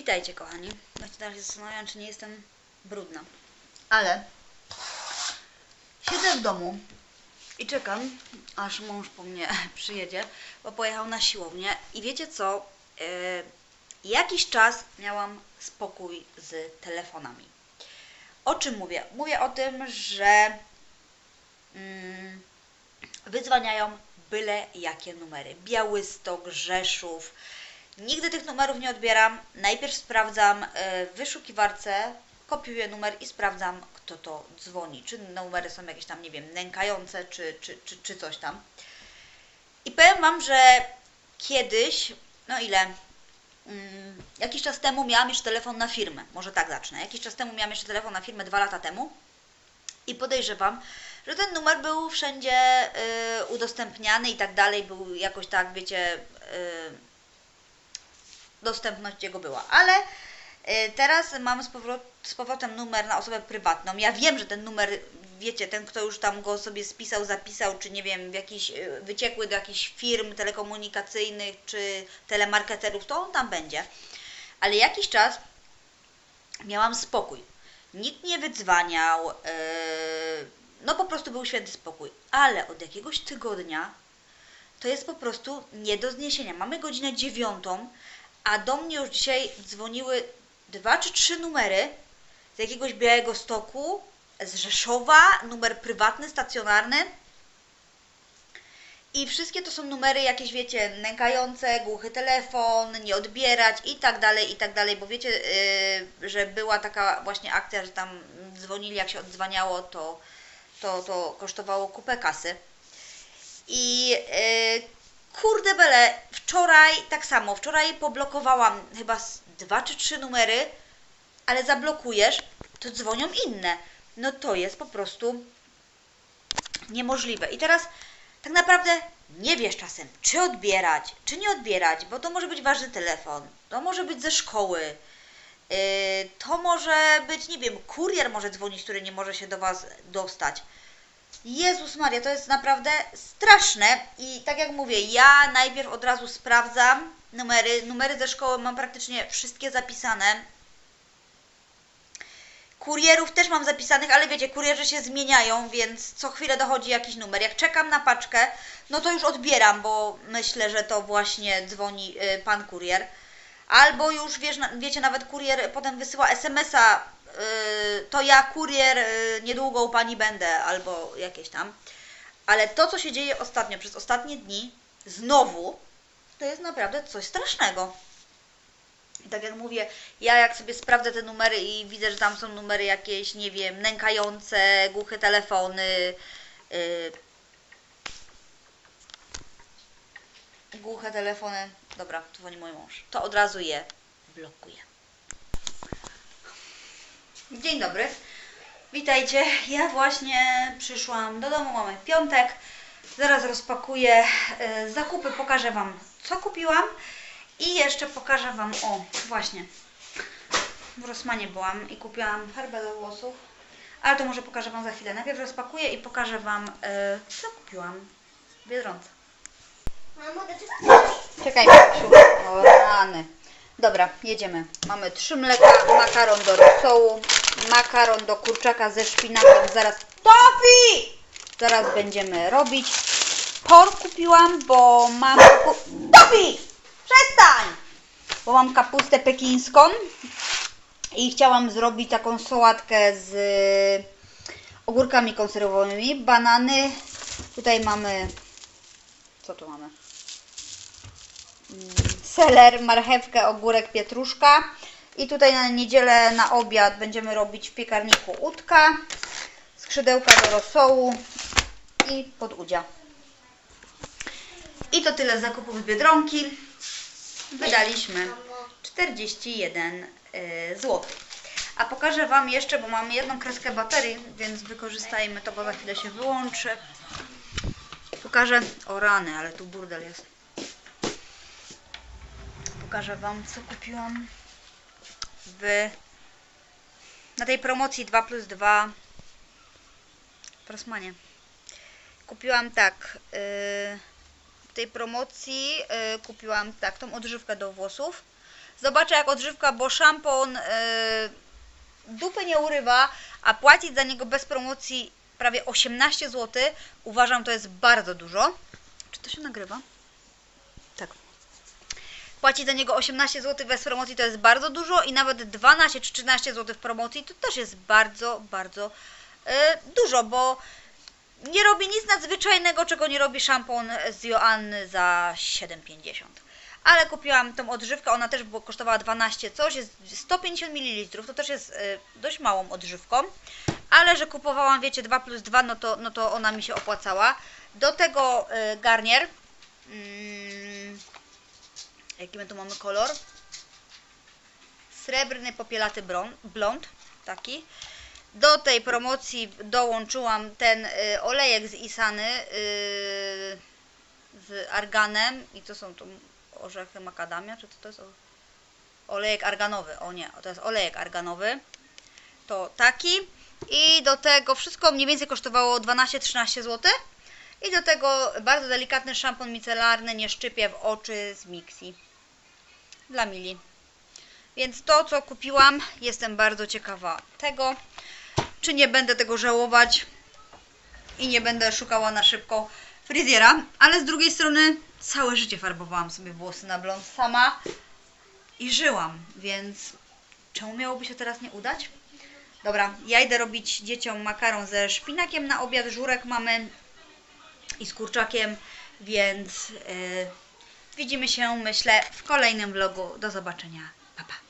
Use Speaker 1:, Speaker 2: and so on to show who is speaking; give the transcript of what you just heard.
Speaker 1: Witajcie kochani. No się teraz zastanawiam, czy nie jestem brudna. Ale siedzę w domu i czekam, aż mąż po mnie przyjedzie, bo pojechał na siłownię. I wiecie co? Yy, jakiś czas miałam spokój z telefonami. O czym mówię? Mówię o tym, że mm, wydzwaniają byle jakie numery. Białystok, Rzeszów. Nigdy tych numerów nie odbieram. Najpierw sprawdzam e, w wyszukiwarce, kopiuję numer i sprawdzam, kto to dzwoni. Czy numery są jakieś tam, nie wiem, nękające, czy, czy, czy, czy coś tam. I powiem Wam, że kiedyś, no ile? Mm, jakiś czas temu miałam jeszcze telefon na firmę. Może tak zacznę. Jakiś czas temu miałam jeszcze telefon na firmę, dwa lata temu. I podejrzewam, że ten numer był wszędzie y, udostępniany i tak dalej, był jakoś tak, wiecie, y, dostępność jego była. Ale y, teraz mam z, powrot, z powrotem numer na osobę prywatną. Ja wiem, że ten numer, wiecie, ten kto już tam go sobie spisał, zapisał, czy nie wiem, w jakiś, y, wyciekły do jakichś firm telekomunikacyjnych, czy telemarketerów, to on tam będzie. Ale jakiś czas miałam spokój. Nikt nie wydzwaniał, yy, no po prostu był święty spokój. Ale od jakiegoś tygodnia to jest po prostu nie do zniesienia. Mamy godzinę dziewiątą, a do mnie już dzisiaj dzwoniły dwa czy trzy numery z jakiegoś Białego Stoku, z Rzeszowa, numer prywatny, stacjonarny. I wszystkie to są numery jakieś, wiecie, nękające, głuchy telefon, nie odbierać i tak dalej, i tak dalej, bo wiecie, yy, że była taka właśnie akcja, że tam dzwonili, jak się odzwaniało, to, to, to kosztowało kupę kasy. I yy, kurde bele, wczoraj tak samo, wczoraj poblokowałam chyba dwa czy trzy numery, ale zablokujesz, to dzwonią inne. No to jest po prostu niemożliwe. I teraz tak naprawdę nie wiesz czasem, czy odbierać, czy nie odbierać, bo to może być ważny telefon, to może być ze szkoły, yy, to może być, nie wiem, kurier może dzwonić, który nie może się do Was dostać. Jezus Maria, to jest naprawdę straszne i tak jak mówię, ja najpierw od razu sprawdzam numery, numery ze szkoły mam praktycznie wszystkie zapisane, Kurierów też mam zapisanych, ale wiecie, kurierzy się zmieniają, więc co chwilę dochodzi jakiś numer. Jak czekam na paczkę, no to już odbieram, bo myślę, że to właśnie dzwoni y, pan kurier. Albo już wiesz, wiecie, nawet kurier potem wysyła SMS-a, to ja kurier, y, niedługo u pani będę, albo jakieś tam. Ale to, co się dzieje ostatnio, przez ostatnie dni, znowu, to jest naprawdę coś strasznego. Tak jak mówię, ja jak sobie sprawdzę te numery i widzę, że tam są numery jakieś, nie wiem, nękające, głuche telefony, yy, głuche telefony, dobra, dzwoni mój mąż, to od razu je blokuję. Dzień dobry, witajcie, ja właśnie przyszłam do domu, mamy piątek, zaraz rozpakuję yy, zakupy, pokażę Wam co kupiłam. I jeszcze pokażę Wam, o właśnie, w Rosmanie byłam i kupiłam farbę do włosów, ale to może pokażę Wam za chwilę. Najpierw rozpakuję i pokażę Wam, yy, co kupiłam w Biedronce.
Speaker 2: Mamo, dlaczego
Speaker 1: Czekaj, Maksiu. O rany. Dobra, jedziemy. Mamy trzy mleka, makaron do rosołu, makaron do kurczaka ze szpinakiem. Zaraz... Tofi! Zaraz będziemy robić. Por kupiłam, bo mam... Tofi! Przestań! Bo mam kapustę pekińską i chciałam zrobić taką sałatkę z ogórkami konserwowymi, banany. Tutaj mamy... Co tu mamy? seler, marchewkę, ogórek, pietruszka. I tutaj na niedzielę na obiad będziemy robić w piekarniku udka, skrzydełka do rosołu i podudzia. I to tyle z zakupów Biedronki. Wydaliśmy 41 zł. A pokażę Wam jeszcze, bo mamy jedną kreskę baterii, więc wykorzystajmy to, bo za chwilę się wyłączy. Pokażę, o rany, ale tu burdel jest pokażę Wam, co kupiłam w, na tej promocji 2 plus 2 w Rossmanie. Kupiłam tak, yy, w tej promocji yy, kupiłam tak, tą odżywkę do włosów Zobaczę jak odżywka, bo szampon yy, dupy nie urywa, a płacić za niego bez promocji prawie 18 zł, uważam to jest bardzo dużo. Czy to się nagrywa? Płacić za niego 18 zł bez promocji to jest bardzo dużo i nawet 12 czy 13 zł w promocji to też jest bardzo, bardzo yy, dużo, bo nie robi nic nadzwyczajnego, czego nie robi szampon z Joanny za 7,50. Ale kupiłam tą odżywkę, ona też kosztowała 12 coś, jest 150 ml, to też jest y, dość małą odżywką. Ale że kupowałam, wiecie, 2 plus 2, no to, no to ona mi się opłacała. Do tego y, garnier. Mm, jaki my tu mamy kolor? Srebrny popielaty blond, taki. Do tej promocji dołączyłam ten y, olejek z Isany y, z arganem i to są tu orzechy makadamia, czy to, to jest olejek arganowy? O nie, to jest olejek arganowy. To taki i do tego wszystko mniej więcej kosztowało 12-13 zł. I do tego bardzo delikatny szampon micelarny, nie szczypie w oczy z Mixi dla Mili. Więc to, co kupiłam, jestem bardzo ciekawa tego, czy nie będę tego żałować i nie będę szukała na szybko fryzjera, ale z drugiej strony całe życie farbowałam sobie włosy na blond sama i żyłam, więc czemu miałoby się teraz nie udać? Dobra, ja idę robić dzieciom makaron ze szpinakiem na obiad, żurek mamy i z kurczakiem, więc yy, widzimy się, myślę, w kolejnym vlogu. Do zobaczenia. Pa, pa.